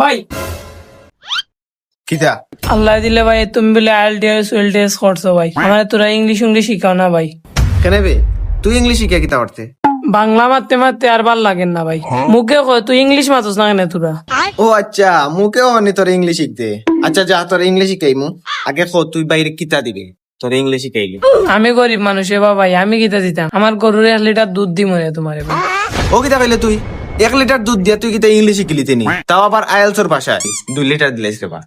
ভাই কিতা? আল্লাহ দিলে ভাই তুমি বলে আইএলটিএস ওয়েলটিএস করছ ভাই। আমার তোরা ইংলিশ ইংলিশ শিখাও না ভাই। কেন বে? তুই ইংলিশ শিখে কিতা করতে? বাংলা মারতে মারতে আর ভালো লাগেন না ভাই। মুখে কয় তুই ইংলিশ মাতস না কেন তোরা? ও আচ্ছা মুকেও অনে তোর ইংলিশ শিখতে। আচ্ছা যা তোর ইংলিশ শিখাইমু। আগে কো তুই বাইরে কিতা দিবে? তোর ইংলিশ শিখাইলি। আমি গরিব মানুষ এবার ভাই আমি কিতা দিতাম? আমার গরুর এক লিটার দুধ দি মরে তোমার ও কিতা কইলে তুই? এক লিটার দুধ দিয়া তুই কিতা ইংলিশ শিখলি তিনি তাও আবার আইএলসর ভাষায়। দুই লিটার দিলাইস রে বা।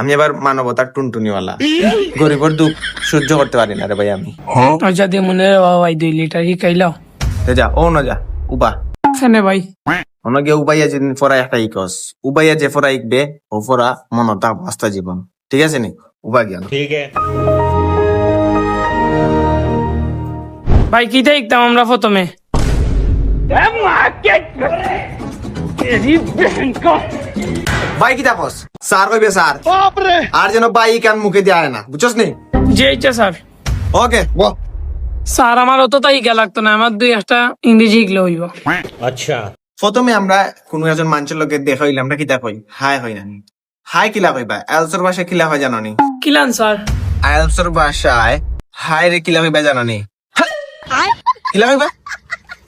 আমি আবার মানবতার টুনটুনিওয়ালা। গরিবর দুঃখ সহ্য করতে পারি না রে ভাই আমি। আচ্ছা দিয়ে মনে ভাই দুই লিটার শিখাইলাও তো যা ও না যা উবা। কেন ভাই? অনগে উবাইয়া যেদিন ফরা একটা ইকস উবাইয়া যে ফরা ইকবে ও ফরা মনতা বাস্তা জীবন। ঠিক আছে নি? উবা জ্ঞান ভাই কিতা শিখতাম আমরা প্রথমে? বাই কিতা কস স্যার কইবে স্যার। আর যেন বাই কান মুখে দিয়ে না বুঝছস নি? যে ইচ্ছা স্যার। ওকে বল। স্যার আমার অতটা শিখা লাগতো না আমার দুই একটা ইংরেজি শিখলে হইব। প্রথমে আমরা কোনো একজন মানুষের লোকে দেখা হইলে আমরা কিতা কই হাই? হই না হাই কিলা কইবা এলসর ভাষায় কিলা হয় জানো নি? কিলান স্যার। এলসর ভাষায় হাই রে কিলা কইবা জানো নি? কিলা কইবা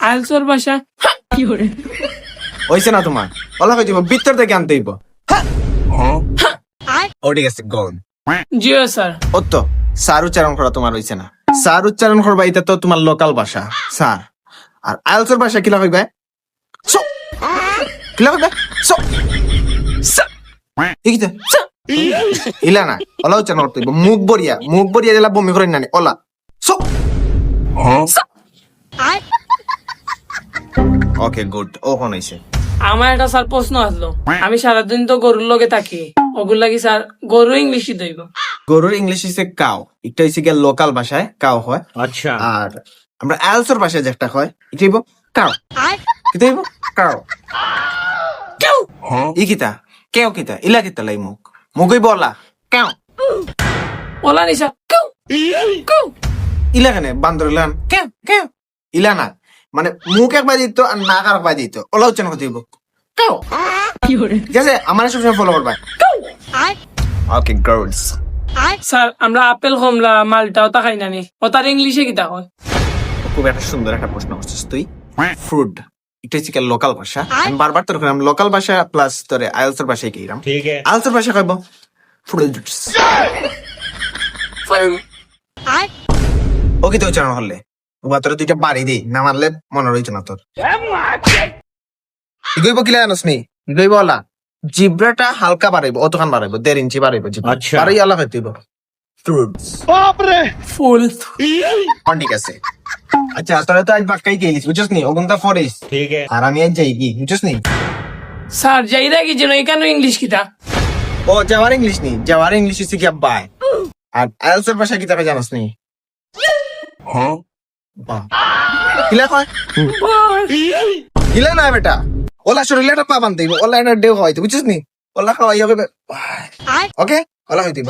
আইলসর ভাষা। কি করে? হইছে না তোমার? ওলা কই দিব ভিতর থেকে আনতে হইব। ও ঠিক আছে গন। জিও স্যার। ও তো সার উচ্চারণ করা তোমার হইছে না। সার উচ্চারণ করবা এটা তো তোমার লোকাল ভাষা স্যার। আর আইলসর ভাষা কিলা কইবা সো। কিলা কইবা সো। ইকিতে ইলা না ওলা উচ্চারণ করতে হইব। মুখ বরিয়া মুখ বরিয়া দিলা বমি করে নানি ওলা। সো। ওকে গুড ও কোন হইছে? আমার একটা স্যার প্রশ্ন আসলো। আমি সারাদিন তো গরুর লগে থাকি। ওগুলো লাগি স্যার গরু ইংলিশই দইব? গরুর ইংলিশ হইছে কাও। এটা হইছে গিয়া লোকাল ভাষায় কাও হয়। আচ্ছা। আর আমরা এলসর ভাষায় যেটা হয় এটা হইব কাও। কি দইব কাও। কেউ হ্যাঁ। ই কিতা? কেউ কিতা? ইলা কিতা লাই মুখ? মুগই বলা কাও। বলা নিশা। কেউ কাও! ইলা কেন? বান্দর ইলান কাও! কেউ ইলা না। মানে মুখ একবার দিত আর নাক আর একবার দিত। ওলা উচ্চারণ করতে দিব ঠিক আছে আমার সবসময় ফলো করবা ওকে গার্লস স্যার আমরা আপেল কমলা মালটা ওটা খাই না ওটার ইংলিশে কি তা খুব একটা সুন্দর একটা প্রশ্ন করছিস তুই। ফুড এটা হচ্ছে লোকাল ভাষা। আমি বারবার তোর করলাম লোকাল ভাষা প্লাস তোর আইলসের ভাষায় কি রাম আইলসের ভাষা কইব। ফ্রুট ওকে তো উচ্চারণ হলে উবা তোর দুইটা বাড়ি দিই না মারলে মনে রইতো না তোর। গইব কিলা জানোস নি? গইব জিব্রাটা হালকা বাড়াইব অতখান বাড়াইব দেড় ইঞ্চি বাড়াইব জিব্রা। আচ্ছা। বাড়াই আলা হইতে দিব বাপরে! ফুল। ঠিক আছে। আচ্ছা তোরা তো আজ বাক্কাই গেলিস বুঝছিস নি? ওগুনটা ফরেস ঠিক আছে। আর আমি আজ যাই কি বুঝছিস নি? স্যার যাই রাখি যেন এখানে ইংলিশ কিটা ও যাওয়ার ইংলিশ নি যাওয়ার ইংলিশ হচ্ছে কি বাই। আর আইএলস এর ভাষা কি তাকে জানোস নি? হ্যাঁ। কিলা কয়? কিলা না বেটা। ওলা শরীরে একটা পা হইব, ওলা একটা ডেউ হইতে বুঝছিস নি? ওলা খাওয়াই হবে ওকে ওলা হইতে।